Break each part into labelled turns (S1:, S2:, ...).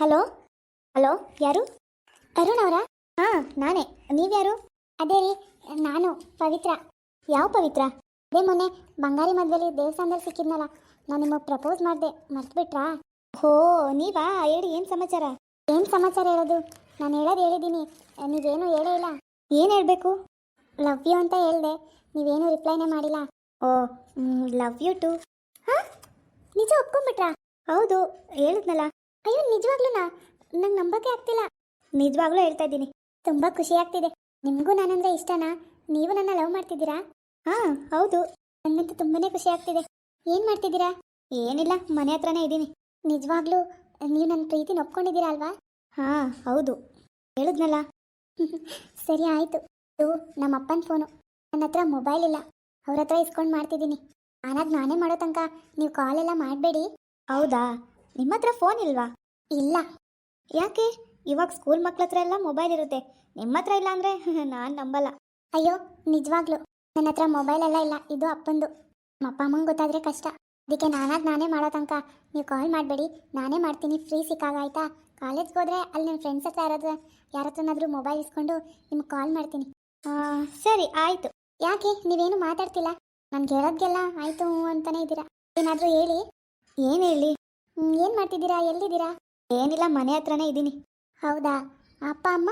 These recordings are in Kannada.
S1: ಹಲೋ? ಹಲೋ, ಯಾರು? ಅರುಣ್ ಅವರಾ? ಹಾಂ, ನಾನೇ. ನೀವ್ಯಾರು? ಅದೇ ರೀ, ನಾನು, ಪವಿತ್ರ. ಯಾವ ಪವಿತ್ರ? ಅದೇ ಮೊನ್ನೆ ಬಂಗಾರಿ ಮದ್ವೆಲಿ ದೇವಸ್ಥಾನದಲ್ಲಿ ಸಿಕ್ಕಿದ್ನಲ್ಲ, ನಾನು ನಿಮಗೆ ಪ್ರಪೋಸ್ ಮಾಡಿದೆ, ಮರ್ತುಬಿಟ್ರಾ? ಹೋ, ನೀವಾ? ಹೇಳಿ, ಏನು ಸಮಾಚಾರ? ಏನು ಸಮಾಚಾರ ಹೇಳೋದು? ನಾನು ಹೇಳೋದು ಹೇಳಿದ್ದೀನಿ ನೀವೇನು ಹೇಳೇ ಇಲ್ಲ. ಏನು ಹೇಳಬೇಕು? ಲವ್ ಯು ಅಂತ ಹೇಳಿದೆ. ನೀವೇನು ರಿಪ್ಲೈನೇ ಮಾಡಿಲ್ಲ. ಓ ಲವ್ ಯು ಟು? ಹಾಂ? ನಿಜ ಒಪ್ಕೊಂಬಿಟ್ರಾ? ಹೌದು, ಹೇಳಿದ್ನಲ್ಲ. ಅಯ್ಯೋ, ನಿಜವಾಗ್ಲೂನಾ? ನಂಗೆ ನಂಬಕ್ಕೆ ಆಗ್ತಿಲ್ಲ. ನಿಜವಾಗ್ಲೂ ಹೇಳ್ತಾ ಇದ್ದೀನಿ. ತುಂಬ ಖುಷಿ ಆಗ್ತಿದೆ. ನಿಮಗೂ ನಾನಂದ್ರೆ ಇಷ್ಟನಾ? ನೀವು ನನ್ನ ಲವ್ ಮಾಡ್ತಿದ್ದೀರಾ? ಹಾಂ, ಹೌದು. ನನಗಂತೂ ತುಂಬಾನೇ ಖುಷಿ ಆಗ್ತಿದೆ. ಏನು ಮಾಡ್ತಿದ್ದೀರಾ? ಏನಿಲ್ಲ, ಮನೆ ಹತ್ರನೇ ಇದ್ದೀನಿ. ನಿಜವಾಗ್ಲೂ, ನೀವು ನನ್ನ ಪ್ರೀತಿ ಒಪ್ಕೊಂಡಿದ್ದೀರಾ ಅಲ್ವಾ? ಹಾಂ, ಹೌದು. ಹೇಳಿದ್ನಲ್ಲ? ಸರಿ, ಆಯಿತು. ಇದು ನಮ್ಮ ಅಪ್ಪನ ಫೋನು. ನನ್ನ ಹತ್ರ ಮೊಬೈಲ್ ಇಲ್ಲ. ಅವ್ರ ಹತ್ರ ಇಸ್ಕೊಂಡು ಮಾಡ್ತಿದ್ದೀನಿ. ಆನಾಗ ನಾನೇ ಮಾಡೋ ತನಕ ನೀವು ಕಾಲೆಲ್ಲ ಮಾಡಬೇಡಿ. ಹೌದಾ? ನಿಮ್ಮ ಹತ್ರ ಫೋನ್ ಇಲ್ವಾ? ಇಲ್ಲ. ಯಾಕೆ? ಇವಾಗ ಸ್ಕೂಲ್ ಮಕ್ಳ ಹತ್ರ ಎಲ್ಲ ಮೊಬೈಲ್ ಇರುತ್ತೆ. ನಿಮ್ಮ ಹತ್ರ ಇಲ್ಲ ಅಂದ್ರೆ ನಾನು ನಂಬಲ್ಲ. ಅಯ್ಯೋ, ನಿಜವಾಗ್ಲು. ನನ್ನ ಹತ್ರ ಮೊಬೈಲ್ ಎಲ್ಲ ಇಲ್ಲ. ಇದು ಅಪ್ಪಂದು. ಅಪ್ಪ ಅಮ್ಮಂಗೆ ಗೊತ್ತಾದರೆ ಕಷ್ಟ. ಅದಕ್ಕೆ ನಾನಾಗಿ ನಾನೇ ಮಾಡೋ ತನಕ. ನೀವು ಕಾಲ್ ಮಾಡಬೇಡಿ. ನಾನೇ ಮಾಡ್ತೀನಿ. ಫ್ರೀ ಸಿಕ್ಕಾಗ ಆಯ್ತಾ? ಕಾಲೇಜ್ಗೆ ಹೋದ್ರೆ ಅಲ್ಲಿ ನನ್ನ ಫ್ರೆಂಡ್ಸ್ ಹತ್ರ ಯಾರಾದ್ರೂ ಯಾರ ಹತ್ರನಾದ್ರೂ ಮೊಬೈಲ್ ಇಸ್ಕೊಂಡು ನಿಮ್ಗೆ ಕಾಲ್ ಮಾಡ್ತೀನಿ. ಸರಿ, ಆಯಿತು. ಯಾಕೆ? ನೀವೇನು ಮಾತಾಡ್ತಿಲ್ಲ? ನನ್ಗೆ ಹೇಳೋದ್ಗೆಲ್ಲ ಆಯಿತು ಅಂತಾನೆ ಇದ್ದೀರಾ. ಏನಾದರೂ ಹೇಳಿ. ಏನು ಹೇಳಿ? ಏನು ಮಾಡ್ತಿದ್ದೀರಾ? ಎಲ್ಲಿದ್ದೀರಾ? ಏನಿಲ್ಲ ಮನೆ ಹತ್ರನೇ ಇದ್ದೀನಿ. ಹೌದಾ? ಅಪ್ಪ ಅಮ್ಮ?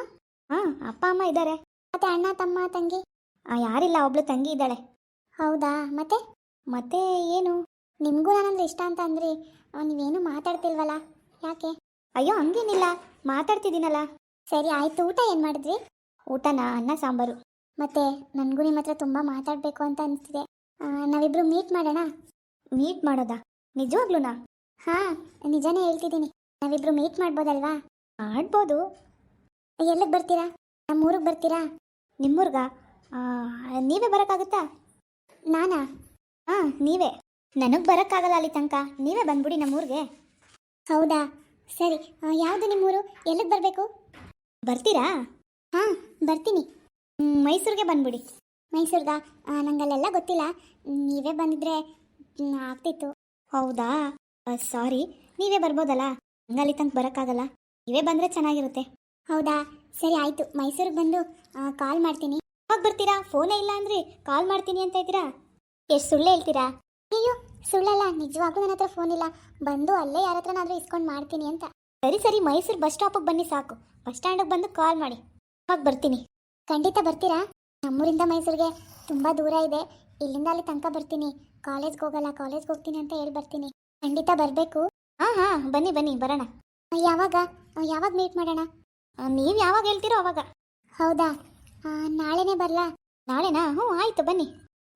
S1: ಹಾಂ ಅಪ್ಪ ಅಮ್ಮ ಇದ್ದಾರೆ. ಮತ್ತೆ ಅಣ್ಣ ತಮ್ಮ ತಂಗಿ? ಆ, ಯಾರಿಲ್ಲ ಒಬ್ಳು ತಂಗಿ ಇದ್ದಾಳೆ. ಹೌದಾ? ಮತ್ತೆ? ಮತ್ತೆ ಏನು? ನಿಮಗೂ ನಾನಂದ್ರೆ ಇಷ್ಟ ಅಂತ ಅಂದ್ರಿ. ಆ, ನೀವೇನು ಮಾತಾಡ್ತಿಲ್ವಲ್ಲ? ಯಾಕೆ? ಅಯ್ಯೋ ಹಂಗೇನಿಲ್ಲ. ಮಾತಾಡ್ತಿದ್ದೀನಲ್ಲ. ಸರಿ ಆಯ್ತು. ಊಟ ಏನು ಮಾಡಿದ್ರಿ? ಊಟನಾ? ಅನ್ನ ಸಾಂಬಾರು. ಮತ್ತೆ ನನಗೂ ನಿಮ್ಮ ಹತ್ರ ತುಂಬ ಮಾತಾಡಬೇಕು ಅಂತ ಅನಿಸ್ತಿದೆ. ನಾವಿಬ್ರು ಮೀಟ್ ಮಾಡೋಣ? ಮೀಟ್ ಮಾಡೋದಾ? ನಿಜವಾಗ್ಲೂನಾ? ಹಾಂ, ನಿಜಾನೇ ಹೇಳ್ತಿದ್ದೀನಿ. ನಾವಿಬ್ರು ಮೀಟ್ ಮಾಡ್ಬೋದಲ್ವಾ? ಮಾಡ್ಬೋದು. ಎಲ್ಲಿಗೆ ಬರ್ತೀರಾ? ನಮ್ಮೂರಿಗೆ ಬರ್ತೀರಾ? ನಿಮ್ಮೂರ್ಗ? ನೀವೇ ಬರೋಕ್ಕಾಗುತ್ತಾ? ನಾನಾ? ಹಾಂ, ನೀವೇ. ನನಗೆ ಬರೋಕ್ಕಾಗಲ್ಲ ಅಲ್ಲಿ ತನಕ. ನೀವೇ ಬಂದ್ಬಿಡಿ ನಮ್ಮೂರಿಗೆ ಹೌದಾ? ಸರಿ. ಯಾವುದು ನಿಮ್ಮೂರು ಎಲ್ಲಿಗೆ ಬರಬೇಕು? ಬರ್ತೀರಾ? ಹಾಂ, ಬರ್ತೀನಿ. ಮೈಸೂರಿಗೆ ಬಂದ್ಬಿಡಿ. ಮೈಸೂರ್ಗ? ನನಗಲ್ಲೆಲ್ಲ ಗೊತ್ತಿಲ್ಲ. ನೀವೇ ಬಂದಿದ್ರೆ ಆಗ್ತಿತ್ತು. ಹೌದಾ? ಸಾರಿ. ನೀವೇ ಬರ್ಬೋದಲ್ಲ? ಹಂಗಲ್ಲಿ ತನಕ ಬರೋಕ್ಕಾಗಲ್ಲ. ನೀವೇ ಬಂದರೆ ಚೆನ್ನಾಗಿರುತ್ತೆ. ಹೌದಾ? ಸರಿ, ಆಯಿತು. ಮೈಸೂರಿಗೆ ಬಂದು ಕಾಲ್ ಮಾಡ್ತೀನಿ. ಯಾವಾಗ ಬರ್ತೀರಾ? ಫೋನೇ ಇಲ್ಲ ಅಂದ್ರೆ ಕಾಲ್ ಮಾಡ್ತೀನಿ ಅಂತ ಇದ್ದೀರಾ? ಎಷ್ಟು ಸುಳ್ಳು ಹೇಳ್ತೀರಾ? ಅಯ್ಯೋ ಸುಳ್ಳಲ್ಲ. ನಿಜವಾಗ್ಲೂ ನನ್ನ ಹತ್ರ ಫೋನ್ ಇಲ್ಲ. ಬಂದು ಅಲ್ಲೇ ಯಾರ ಹತ್ರನಾದ್ರೂ ಇಸ್ಕೊಂಡು ಮಾಡ್ತೀನಿ ಅಂತ. ಸರಿ ಸರಿ. ಮೈಸೂರು ಬಸ್ ಸ್ಟಾಪಿಗೆ ಬನ್ನಿ ಸಾಕು. ಬಸ್ ಸ್ಟ್ಯಾಂಡಿಗೆ ಬಂದು ಕಾಲ್ ಮಾಡಿ. ಯಾವಾಗ ಬರ್ತೀನಿ? ಖಂಡಿತ ಬರ್ತೀರಾ? ನಮ್ಮೂರಿಂದ ಮೈಸೂರಿಗೆ ತುಂಬ ದೂರ ಇದೆ. ಇಲ್ಲಿಂದ ಅಲ್ಲಿ ತನಕ ಬರ್ತೀನಿ. ಕಾಲೇಜ್ಗೆ ಹೋಗಲ್ಲ, ಕಾಲೇಜ್ಗೆ ಹೋಗ್ತೀನಿ ಅಂತ ಹೇಳಿ ಬರ್ತೀನಿ ಖಂಡಿತ ಬರಬೇಕು. ಹಾಂ ಹಾಂ ಬನ್ನಿ ಬನ್ನಿ ಬರೋಣ. ಯಾವಾಗ? ಯಾವಾಗ ಮೀಟ್ ಮಾಡೋಣ? ನೀವು ಯಾವಾಗ ಹೇಳ್ತೀರೋ ಅವಾಗ. ಹೌದಾ? ನಾಳೆನೇ ಬರಲಾ? ನಾಳೆನಾ? ಹ್ಞೂ ಆಯಿತು ಬನ್ನಿ.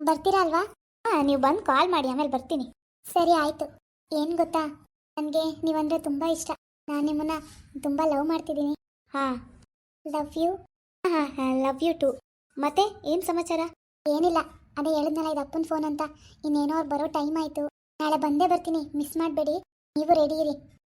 S1: ಬರ್ತೀರಾ ಅಲ್ವಾ? ಹಾಂ ನೀವು ಬಂದು ಕಾಲ್ ಮಾಡಿ ಆಮೇಲೆ ಬರ್ತೀನಿ. ಸರಿ ಆಯಿತು. ಏನು ಗೊತ್ತಾ? ನನಗೆ ನೀವಂದರೆ ತುಂಬ ಇಷ್ಟ. ನಾನು ನಿಮ್ಮನ್ನ ತುಂಬ ಲವ್ ಮಾಡ್ತಿದ್ದೀನಿ. ಹಾಂ. Love you? ಹಾಂ ಹಾಂ ಲವ್ ಯು ಟು. ಮತ್ತೆ ಏನು ಸಮಾಚಾರ? ಏನಿಲ್ಲ. ಅದೇ ಹೇಳಿದ್ನಲ್ಲ ಇದು ಅಪ್ಪನ ಫೋನ್ ಅಂತ. ಇನ್ನೇನೋ ಅವ್ರು ಬರೋ ಟೈಮ್ ಆಯಿತು. ನಾಳೆ ಬಂದೇ ಬರ್ತೀನಿ. ಮಿಸ್ ಮಾಡಬೇಡಿ. ನೀವು ರೆಡಿ ಇರಿ.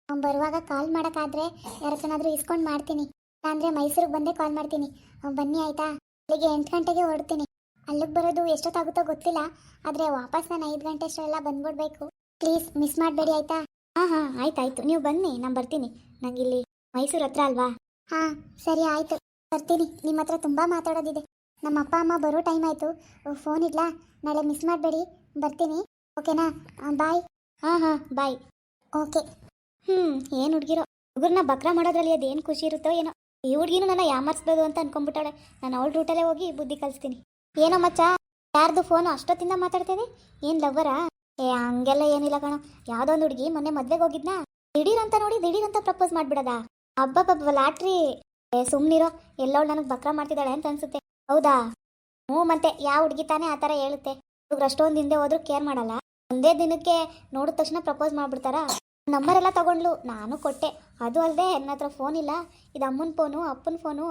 S1: ಅವ್ನು ಬರುವಾಗ ಕಾಲ್ ಮಾಡೋಕ್ಕಾದ್ರೆ ಯಾರ ಹತ್ರನಾದ್ರೂ ಇಸ್ಕೊಂಡು ಮಾಡ್ತೀನಿ. ಅಂದರೆ ಮೈಸೂರಿಗೆ ಬಂದೇ ಕಾಲ್ ಮಾಡ್ತೀನಿ. ಅವ್ನು ಬನ್ನಿ ಆಯಿತಾ? ಬೆಳಿಗ್ಗೆ ಎಂಟು ಗಂಟೆಗೆ ಹೊರಡ್ತೀನಿ. ಅಲ್ಲಿಗೆ ಬರೋದು ಎಷ್ಟೊತ್ತಾಗುತ್ತೋ ಗೊತ್ತಿಲ್ಲ. ಆದರೆ ವಾಪಸ್ ನಾನು ಐದು ಗಂಟೆ ಅಷ್ಟೆಲ್ಲ ಬಂದ್ಬಿಡ್ಬೇಕು. ಪ್ಲೀಸ್ ಮಿಸ್ ಮಾಡಬೇಡಿ ಆಯಿತಾ? ಹಾಂ ಹಾಂ, ಆಯ್ತಾಯ್ತು. ನೀವು ಬನ್ನಿ, ನಾನು ಬರ್ತೀನಿ. ನಂಗೆ ಇಲ್ಲಿ ಮೈಸೂರು ಹತ್ರ ಅಲ್ವಾ? ಹಾಂ, ಸರಿ ಆಯಿತು. ಬರ್ತೀನಿ. ನಿಮ್ಮ ಹತ್ರ ತುಂಬ ಮಾತಾಡೋದಿದೆ. ನಮ್ಮ ಅಪ್ಪ ಅಮ್ಮ ಬರೋ ಟೈಮ್ ಆಯಿತು. ಫೋನ್ ಇಡ್ಲಾ? ನಾಳೆ ಮಿಸ್ ಮಾಡಬೇಡಿ. ಬರ್ತೀನಿ. ಓಕೆನಾ? ಬಾಯ್. ಹಾಂ ಹಾಂ ಬಾಯ್. ಓಕೆ. ಹ್ಞೂ ಏನು ಹುಡುಗಿರೋ? ಹುಡುಗರನ್ನ ಬಕ್ರ ಮಾಡೋದ್ರಲ್ಲಿ ಅದೇನು ಖುಷಿ ಇರುತ್ತೋ ಏನೋ? ಈ ಹುಡುಗಿನೂ ನನ್ನ ಯಾಮರ್ಸ್ಬೋದು ಅಂತ ಅನ್ಕೊಂಡ್ಬಿಟ್ಟಾಳೆ ನಾನು ಅವಳ ರೂಟಲ್ಲೇ ಹೋಗಿ ಬುದ್ಧಿ ಕಲಿಸ್ತೀನಿ. ಏನೋ ಮಚ್ಚ ಯಾರ್ದು ಫೋನು ಅಷ್ಟೊತ್ತಿಂದ ಮಾತಾಡ್ತೇನೆ ಏನು ಲವ್ವರಾ ಏ ಹಂಗೆಲ್ಲ ಏನಿಲ್ಲ ಕಣ. ಯಾವುದೋ ಒಂದು ಹುಡುಗಿ ಮೊನ್ನೆ ಮದ್ವೆಗೆ ಹೋಗಿದ್ನಾ? ದಿಢೀರಂತ ಅಂತ ನೋಡಿ ದಿಢೀರಂತ ಅಂತ ಪ್ರಪೋಸ್ ಹಬ್ಬ ಪಬ್ಬ ಲಾಟ್ರಿ. ಏ ಸುಮ್ನಿರೋ. ಎಲ್ಲೋಳು ನನಗೆ ಬಕ್ರ ಮಾಡ್ತಿದ್ದಾಳೆ ಅಂತ ಅನ್ಸುತ್ತೆ. ಹೌದಾ? ಹ್ಞೂ ಮತ್ತೆ ಯಾವ ಹುಡುಗಿ ತಾನೇ ಆ ಥರ ಹೇಳುತ್ತೆ? ಹುಡುಗ್ರು ಅಷ್ಟೊಂದು ಹಿಂದೆ ಹೋದ್ರೂ ಕೇರ್ ಮಾಡಲ್ಲ? ಒಂದೇ ದಿನಕ್ಕೆ ನೋಡಿದ ತಕ್ಷಣ ಪ್ರಪೋಸ್ ಮಾಡ್ಬಿಡ್ತಾರಾ? ನಂಬರ್ ಎಲ್ಲ ತಗೊಂಡ್ಲು. ನಾನು ಕೊಟ್ಟೆ. ಅದು ಅಲ್ಲದೆ ನನ್ನ ಹತ್ರ ಫೋನ್ ಇಲ್ಲ. ಇದು ಅಮ್ಮನ ಫೋನು ಅಪ್ಪನ ಫೋನು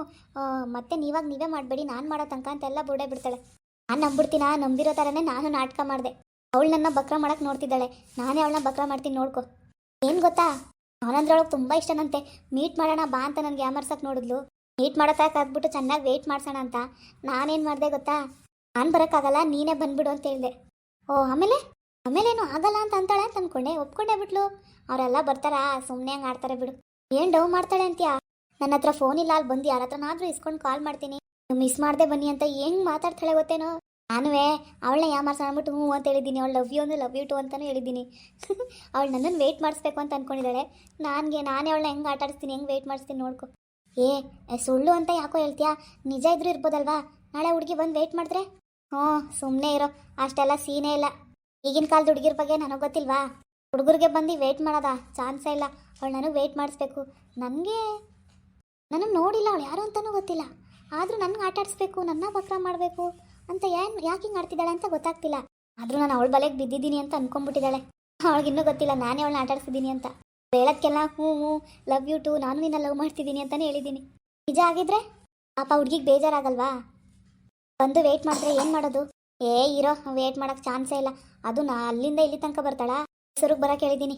S1: ಮತ್ತೆ ನೀವಾಗ ನೀವೇ ಮಾಡಬೇಡಿ. ನಾನು ಮಾಡೋ ತನಕ ಅಂತೆಲ್ಲ ಬುಡೇ ಬಿಡ್ತಾಳೆ. ನಾನು ನಂಬಿಡ್ತೀನ ನಂಬಿರೋ ಥರನೇ ನಾನು ನಾಟಕ ಮಾಡಿದೆ. ಅವಳು ನನ್ನ ಬಕ್ರ ಮಾಡಕ್ಕೆ ನೋಡ್ತಿದ್ದಾಳೆ. ನಾನೇ ಅವಳನ್ನ ಬಕ್ರ ಮಾಡ್ತೀನಿ ನೋಡ್ಕೊ. ಏನು ಗೊತ್ತಾ? ಅವನಂದ್ರೊಳಗೆ ತುಂಬ ಇಷ್ಟನಂತೆ ಮೀಟ್ ಮಾಡೋಣ ಬಾ ಅಂತ ನನಗೆ ಯಾಮರ್ಸಕ್ಕೆ ನೋಡಿದ್ಲು. ಮೀಟ್ ಮಾಡೋ ತನಕ ಆಗ್ಬಿಟ್ಟು ಚೆನ್ನಾಗಿ ವೇಟ್ ಮಾಡ್ಸೋಣ ಅಂತ. ನಾನೇನು ಮಾಡಿದೆ ಗೊತ್ತಾ? ನಾನು ಬರೋಕ್ಕಾಗಲ್ಲ. ನೀನೇ ಬಂದ್ಬಿಡು ಅಂತ ಹೇಳಿದೆ. ಓ, ಆಮೇಲೆ? ಆಮೇಲೇನು ಆಗಲ್ಲ ಅಂತ ಅಂತಾಳೆ ಅಂತ ಅನ್ಕೊಂಡೆ. ಒಪ್ಕೊಂಡೆ ಬಿಟ್ಲು. ಅವರೆಲ್ಲ ಬರ್ತಾರಾ? ಸುಮ್ಮನೆ ಹಂಗೆ ಆಡ್ತಾರೆ ಬಿಡು. ಏನು ಡವ್ ಮಾಡ್ತಾಳೆ ಅಂತ್ಯಾ? ನನ್ನ ಹತ್ರ ಫೋನ್ ಇಲ್ಲ ಅಲ್ಲಿ ಬಂದು ಯಾರ ಹತ್ರನಾದ್ರೂ ಇಸ್ಕೊಂಡು ಕಾಲ್ ಮಾಡ್ತೀನಿ. ಮಿಸ್ ಮಾಡದೆ ಬನ್ನಿ ಅಂತ ಹೆಂಗ್ ಮಾತಾಡ್ತಾಳೆ ಗೊತ್ತೇನೋ? ನಾನುವೇ ಅವಳನ್ನ ಯಾಮಾರ್ಸ ಅಂದ್ಬಿಟ್ಟು ಹ್ಞೂ ಅಂತ ಹೇಳಿದ್ದೀನಿ. ಅವಳು ಲವ್ ಯು ಅಂದ್ರೆ ಲವ್ ಯು ಟು ಅಂತಾನೂ ಹೇಳಿದ್ದೀನಿ. ಅವಳು ನನ್ನನ್ನು ವೆಯ್ಟ್ ಮಾಡಿಸ್ಬೇಕು ಅಂತ ಅನ್ಕೊಂಡಿದ್ದಾಳೆ. ನನಗೆ ನಾನೇ ಅವಳನ್ನ ಹೆಂಗೆ ಆಟ ಆಡಿಸ್ತೀನಿ ಹೆಂಗೆ ವೆಯ್ಟ್ ಮಾಡಿಸ್ತೀನಿ ನೋಡ್ಕೊ. ಏ, ಸುಳ್ಳು ಅಂತ ಯಾಕೋ ಹೇಳ್ತೀಯಾ? ನಿಜ ಇದ್ರೂ ಇರ್ಬೋದಲ್ವಾ? ನಾಳೆ ಹುಡುಗಿ ಬಂದು ವೆಯ್ಟ್ ಮಾಡಿದ್ರೆ? ಹ್ಞೂ ಸುಮ್ಮನೆ ಇರೋ. ಅಷ್ಟೆಲ್ಲ ಸೀನೇ ಇಲ್ಲ. ಈಗಿನ ಕಾಲದ ಹುಡುಗಿರ ಬಗ್ಗೆ ನನಗೆ ಗೊತ್ತಿಲ್ವಾ? ಹುಡುಗರಿಗೆ ಬಂದು ವೆಯ್ಟ್ ಮಾಡೋದಾ. ಚಾನ್ಸೇ ಇಲ್ಲ. ಅವಳು ನನಗೆ ವೆಯ್ಟ್ ಮಾಡಿಸ್ಬೇಕು. ನನಗೆ ನನಗೆ ನೋಡಿಲ್ಲ ಅವಳು ಯಾರು ಅಂತಲೂ ಗೊತ್ತಿಲ್ಲ. ಆದರೂ ನನಗೆ ಆಟ ಆಡಿಸ್ಬೇಕು ನನ್ನ ಬಕ್ರ ಮಾಡಬೇಕು ಅಂತ ಏನು ಯಾಕೆ ಹಿಂಗೆ ಆಡ್ತಿದ್ದಾಳೆ ಅಂತ ಗೊತ್ತಾಗ್ತಿಲ್ಲ. ಆದರೂ ನಾನು ಅವಳ ಬಲೆಗೆ ಬಿದ್ದಿದ್ದೀನಿ ಅಂತ ಅನ್ಕೊಂಡ್ಬಿಟ್ಟಿದ್ದಾಳೆ ಅವಳಿಗಿನ್ನೂ ಗೊತ್ತಿಲ್ಲ, ನಾನೇ ಅವಳನ್ನ ಆಟ ಆಡಿಸಿದ್ದೀನಿ ಅಂತ. ಹೇಳೋದಕ್ಕೆಲ್ಲ ಹ್ಞೂ ಹ್ಞೂ ಲವ್ ಯು ಟು ನಾನು ನಿನ್ನ ಲವ್ ಮಾಡ್ತಿದ್ದೀನಿ ಅಂತಲೇ ಹೇಳಿದ್ದೀನಿ. ನಿಜ ಆಗಿದ್ರೆ ಪಾಪ ಹುಡುಗಿಗೆ ಬೇಜಾರಾಗಲ್ವಾ? ಬಂದು ವೇಟ್ ಮಾಡಿದ್ರೆ ಏನು ಮಾಡೋದು? ಏ ಇರೋ ವೇಟ್ ಮಾಡೋಕ್ಕೆ ಚಾನ್ಸೇ ಇಲ್ಲ. ಅದು ನಾ ಅಲ್ಲಿಂದ ಇಲ್ಲಿ ತನಕ ಬರ್ತಾಳಾ? ಹೆಸರಿಗೆ ಬರಕ್ಕೆ ಹೇಳಿದ್ದೀನಿ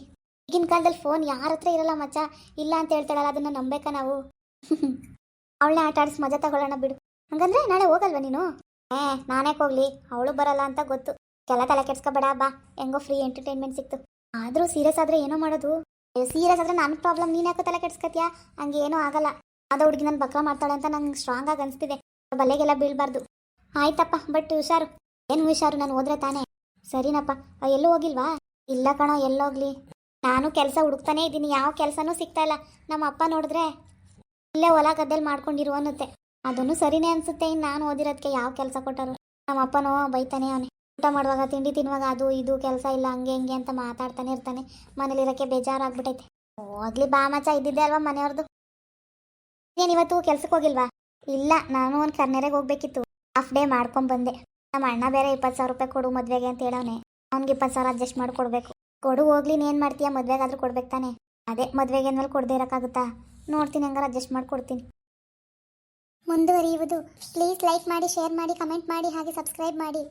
S1: ಈಗಿನ ಕಾಲದಲ್ಲಿ ಫೋನ್ ಯಾರ ಹತ್ರ ಇರಲ್ಲ ಮಚ್ಚ. ಇಲ್ಲ ಅಂತ ಹೇಳ್ತಾಳಲ್ಲ, ಅದನ್ನ ನಂಬೇಕಾ ನಾವು? ಅವಳನ್ನ ಆಟ ಆಡಿಸಿ ಮಜಾ ತಗೊಳ್ಳೋಣ ಬಿಡು. ಹಂಗಂದ್ರೆ ನಾಳೆ ಹೋಗಲ್ವಾ ನೀನು? ಏ ನಾನೇ ಹೋಗ್ಲಿ? ಅವಳು ಬರಲ್ಲ ಅಂತ ಗೊತ್ತು. ಕೆಲ ತಲೆ ಕೆಡ್ಸ್ಕೊಬೇಡ, ಬಾ. ಹೆಂಗೋ ಫ್ರೀ ಎಂಟರ್ಟೈನ್ಮೆಂಟ್ ಸಿಕ್ತು. ಆದರೂ ಸೀರಿಯಸ್ ಆದ್ರೆ ಏನೋ ಮಾಡೋದು? ಸೀರಿಯಸ್ ಆದ್ರೆ ನನ್ನ ಪ್ರಾಬ್ಲಮ್ ನೀನ್ ಯಾಕೋ ತಲೆ ಕೆಡ್ಸ್ಕತ್ಯಾ? ಹಂಗೆ ಏನೂ ಆಗಲ್ಲ. ಅದ ಹುಡುಗಿ ನನ್ನ ಬಕ್ರ ಮಾಡ್ತಾಳೆ ಅಂತ ನಂಗೆ ಸ್ಟ್ರಾಂಗ್ ಆಗಿ ಅನಿಸ್ತಿದೆ. ಬಲೆಗೆಲ್ಲ ಬೀಳ್ಬಾರ್ದು. ಆಯ್ತಪ್ಪ, ಬಟ್ ಹುಷಾರು. ಏನು ಹುಷಾರು? ನಾನು ಹೋದ್ರೆ ತಾನೇ? ಸರಿನಪ್ಪ ಎಲ್ಲೂ ಹೋಗಿಲ್ವಾ? ಇಲ್ಲ ಕಣೋ ಎಲ್ಲೋಗ್ಲಿ ನಾನು ಕೆಲಸ ಹುಡುಕ್ತಾನೆ ಇದ್ದೀನಿ, ಯಾವ ಕೆಲಸನೂ ಸಿಗ್ತಾ ಇಲ್ಲ. ನಮ್ಮ ಅಪ್ಪ ನೋಡಿದ್ರೆ ಇಲ್ಲೇ ಹೊಲ ಗದ್ದೆಲಿ ಮಾಡ್ಕೊಂಡಿರು ಅನ್ನುತ್ತೆ. ಅದನ್ನು ಸರಿನೇ ಅನ್ಸುತ್ತೆ ಇನ್ನು ನಾನು ಓದಿರೋದಕ್ಕೆ ಯಾವ ಕೆಲಸ ಕೊಟ್ಟರು. ನಮ್ಮ ಅಪ್ಪನೋ ಬೈತಾನೆ ಅವನೇ. ಊಟ ಮಾಡುವಾಗ, ತಿಂಡಿ ತಿನ್ನುವಾಗ ಅದು ಇದು ಕೆಲಸ ಇಲ್ಲ, ಹಂಗೆ ಹಿಂಗೆ ಅಂತ ಮಾತಾಡ್ತಾನೆ ಇರ್ತಾನೆ. ಮನೇಲಿರೋಕ್ಕೆ ಬೇಜಾರಾಗ್ಬಿಟ್ಟೈತೆ ಹೋಗ್ಲಿ ಬಾ ಇದ್ದಿದ್ದೆ ಅಲ್ವಾ ಮನೆಯವ್ರದ್ದು ಏನಿವತ್ತು ಕೆಲ್ಸಕ್ಕೆ ಹೋಗಿಲ್ವಾ? ಇಲ್ಲ, ನಾನು ಒಂದು ಕರ್ನೆರೆಗೆ ಹೋಗ್ಬೇಕಿತ್ತು. ಹಾಫ್ ಡೇ ಮಾಡ್ಕೊಂಡ್ ಬಂದೆ ನಮ್ಮ ಅಣ್ಣ ಬೇರೆ ಇಪ್ಪತ್ತು ಸಾವಿರ ರೂಪಾಯಿ ಕೊಡು ಮದ್ವೆಗೆ ಅಂತ ಹೇಳವನೆ. ಅವ್ನಿಗೆ ಇಪ್ಪತ್ತು ಸಾವಿರ ಅಡ್ಜಸ್ಟ್ ಮಾಡಿಕೊಡ್ಬೇಕು. ಕೊಡು ಹೋಗ್ಲಿ ಏನು ಮಾಡ್ತೀಯ? ಮದ್ವೆಗಾದ್ರೂ ಕೊಡ್ಬೇಕು ತಾನೆ. ಅದೇ, ಮದುವೆಗೆ ಅಂದ್ಮೇಲೆ ಕೊಡದೇ ಇರೋಕ್ಕಾಗುತ್ತಾ? ನೋಡ್ತೀನಿ, ಹಂಗಾರೆ ಅಡ್ಜಸ್ಟ್ ಮಾಡ್ಕೊಡ್ತೀನಿ. ಮುಂದುವರಿಯುವುದು. ಪ್ಲೀಸ್ ಲೈಕ್ ಮಾಡಿ ಶೇರ್ ಮಾಡಿ ಕಮೆಂಟ್ ಮಾಡಿ, ಹಾಗೆ ಸಬ್ಸ್ಕ್ರೈಬ್ ಮಾಡಿ.